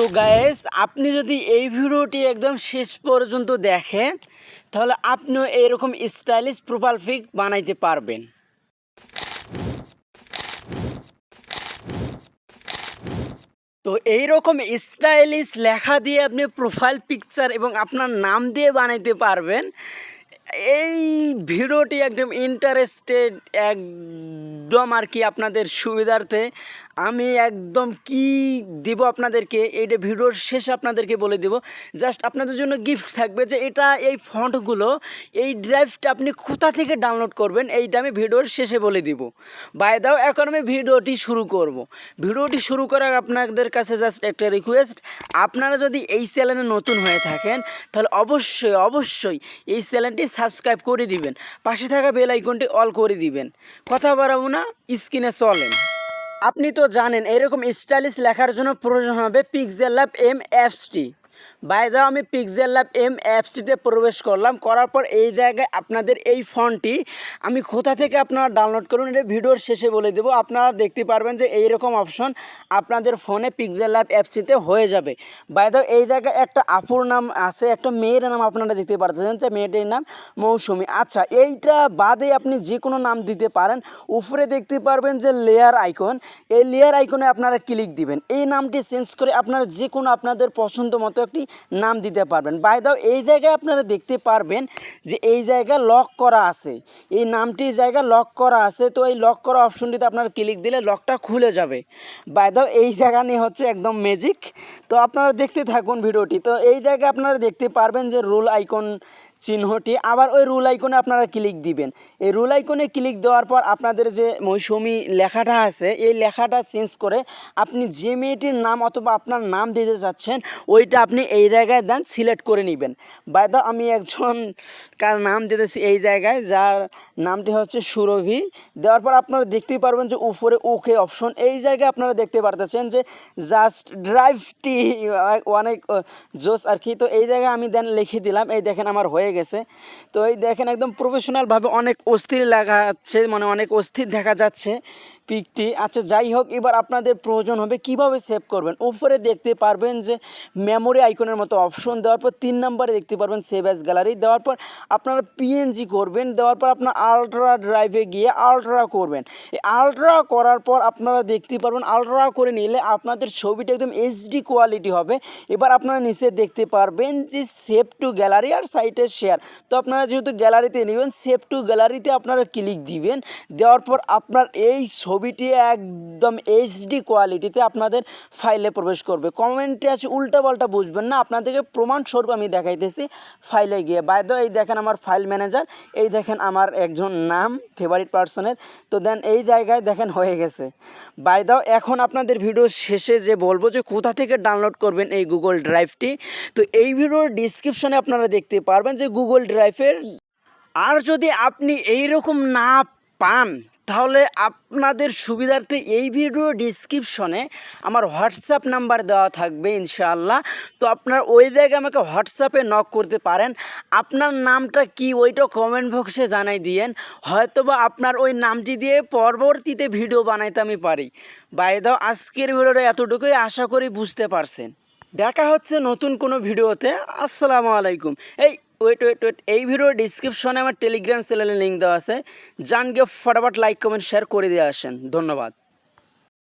তো গায়েস আপনি যদি এই ভিডিওটি একদম শেষ পর্যন্ত দেখেন, তাহলে আপনিও এরকম স্টাইলিশ প্রোফাইল পিক বানাইতে পারবেন। তো এইরকম স্টাইলিশ লেখা দিয়ে আপনি প্রোফাইল পিকচার এবং আপনার নাম দিয়ে বানাইতে পারবেন। এই ভিডিওটি একদম ইন্টারেস্টেড একদম আর কি আপনাদের সুবিধার্থে আমি একদম কি দিব আপনাদেরকে, এইটা ভিডিওর শেষে আপনাদেরকে বলে দেব। জাস্ট আপনাদের জন্য গিফট থাকবে যে এটা, এই ফন্টগুলো, এই ড্রাইভটা আপনি কোথা থেকে ডাউনলোড করবেন, এইটা আমি ভিডিওর শেষে বলে দিব। বাই দাও এখন আমি ভিডিওটি শুরু করব। ভিডিওটি শুরু করার আপনাদের কাছে জাস্ট একটা রিকোয়েস্ট আপনারা যদি এই চ্যানেলে নতুন হয়ে থাকেন, তাহলে অবশ্যই অবশ্যই এই চ্যানেলটি সাবস্ক্রাইব করে দিবেন। পাশে থাকা বেল আইকনটি অল করে দিবেন। কথা বাড়াবো না স্ক্রিনে চলেন। আপনি তো জানেন, এরকম স্টাইলিশ লেখার জন্য প্রয়োজন হবে পিক্সেল ল্যাব এম অ্যাপসটি বাই দাও আমি পিক্সেল ল্যাব এম অ্যাপসটিতে প্রবেশ করলাম। করার পর এই জায়গায় আপনাদের এই ফোনটি আমি কোথা থেকে আপনারা ডাউনলোড করুন, এটা ভিডিওর শেষে বলে দেবো। আপনারা দেখতে পারবেন যে এই রকম অপশন আপনাদের ফোনে পিক্সেল ল্যাব অ্যাপসটিতে হয়ে যাবে। বাই দাও এই জায়গায় একটা আপুর নাম আছে, একটা মেয়ের নাম আপনারা দেখতে পারতেছেন যে মেয়েটির নাম মৌসুমি। আচ্ছা এইটা বাদে আপনি যে কোনো নাম দিতে পারেন। উপরে দেখতে পারবেন যে লেয়ার আইকন এই লেয়ার আইকনে আপনারা ক্লিক দিবেন। এই নামটি চেঞ্জ করে আপনারা যে কোনো আপনাদের পছন্দ মতো একটি নাম দিতে পারবেন। বাই দাও এই জায়গায় আপনারা দেখতে পারবেন যে এই জায়গায় লক করা আছে। এই নামটির জায়গা লক করা আছে, তো এই লক করা অপশনটিতে আপনারা ক্লিক দিলে লকটা খুলে যাবে। বাই দাও এই জায়গা নিয়ে হচ্ছে একদম ম্যাজিক তো আপনারা দেখতে থাকুন ভিডিওটি। তো এই জায়গায় আপনারা দেখতে পারবেন যে রুল আইকন চিহ্নটি আবার ওই রুল আইকনে আপনারা ক্লিক দিবেন। এই রুল আইকনে ক্লিক দেওয়ার পর আপনাদের যে মৌসুমি লেখাটা আছে, এই লেখাটা চেঞ্জ করে আপনি যে মেয়েটির নাম অথবা আপনার নাম দিতে চাচ্ছেন ওইটা আপনি এই জায়গায় দেন সিলেক্ট করে নেবেন। বাই দা আমি একজন কার নাম দিতেছি এই জায়গায়, যার নামটি হচ্ছে সুরভি। দেওয়ার পর আপনারা দেখতেই পারবেন যে উপরে ওকে অপশন এই জায়গায় আপনারা দেখতে পারতেছেন যে জাস্ট ড্রাইভটি অনেক জোস আর কি। তো এই জায়গায় আমি দেন লিখে দিলাম, এই দেখেন আমার হয়ে গেছে। তো এই দেখেন একদম প্রফেশনালভাবে অনেক অস্থির লাগাচ্ছে মানে অনেক অস্থির দেখা যাচ্ছে। পিকটি। আচ্ছা যাই হোক, এবার আপনাদের প্রয়োজন হবে কীভাবে সেভ করবেন? উপরে দেখতে পারবেন যে মেমোরি আইকনের মতো অপশন দেওয়ার পর, তিন নম্বরে দেখতে পারবেন সেভ অ্যাজ গ্যালারি দেওয়ার পর আপনারা পিএনজি করবেন, দেওয়ার পর আপনার আলট্রা ড্রাইভে গিয়ে আলট্রা করবেন। আলট্রা করার পর আপনারা দেখতে পারবেন আলট্রা করে নিলে আপনাদের ছবিটা একদম এইচডি কোয়ালিটি হবে। এবার আপনারা নিচে দেখতে পারবেন যে সেভ টু গ্যালারি আর সাইটে শেয়ার তো আপনারা যেহেতু গ্যালারিতে নেবেন সেভ টু গ্যালারিতে আপনারা ক্লিক দিবেন। দেওয়ার পর আপনার এই ছবিটি একদম এইচডি কোয়ালিটিতে আপনাদের ফাইলে প্রবেশ করবে। কমেন্টে আছে উল্টাপাল্টা বুঝবেন না। আপনাদেরকে প্রমাণস্বরূপ আমি দেখাইতেছি ফাইলে গিয়ে। বাই দ্য এই দেখেন আমার ফাইল ম্যানেজার এই দেখেন আমার একজন নাম ফেভারিট পার্সনের তো দেন এই জায়গায় দেখেন হয়ে গেছে। বাই দাও এখন আপনাদের ভিডিও শেষে যে বলব যে কোথা থেকে ডাউনলোড করবেন এই গুগল ড্রাইভটি তো এই ভিডিওর ডিসক্রিপশনে আপনারা দেখতে পারবেন যে গুগল ড্রাইভের আর যদি আপনি এই রকম না পান তাহলে আপনাদের সুবিধার্থে এই ভিডিও ডিসক্রিপশনে আমার হোয়াটসঅ্যাপ নাম্বার দেওয়া থাকবে ইনশাআল্লাহ। তো আপনার ওই জায়গায় আমাকে হোয়াটসঅ্যাপে নক করতে পারেন। আপনার নামটা কি ওইটা কমেন্ট বক্সে জানাই দিয়েন। হয়তোবা আপনার ওই নামটি দিয়ে পরবর্তীতে ভিডিও বানাইতে আমি পারি। বাই দাও আজকের ভিডিওটা এতটুকুই। আশা করি বুঝতে পারছেন। দেখা হচ্ছে নতুন কোনো ভিডিওতে। আসসালামু আলাইকুম। এই ওয়েট ওয়েট ওয়েট এই ভিডিওর ডিসক্রিপশনে আমার টেলিগ্রাম চ্যানেলের লিঙ্ক দেওয়া আছে। জানকে ফটাফট লাইক কমেন্ট শেয়ার করে দিয়ে আসেন। ধন্যবাদ।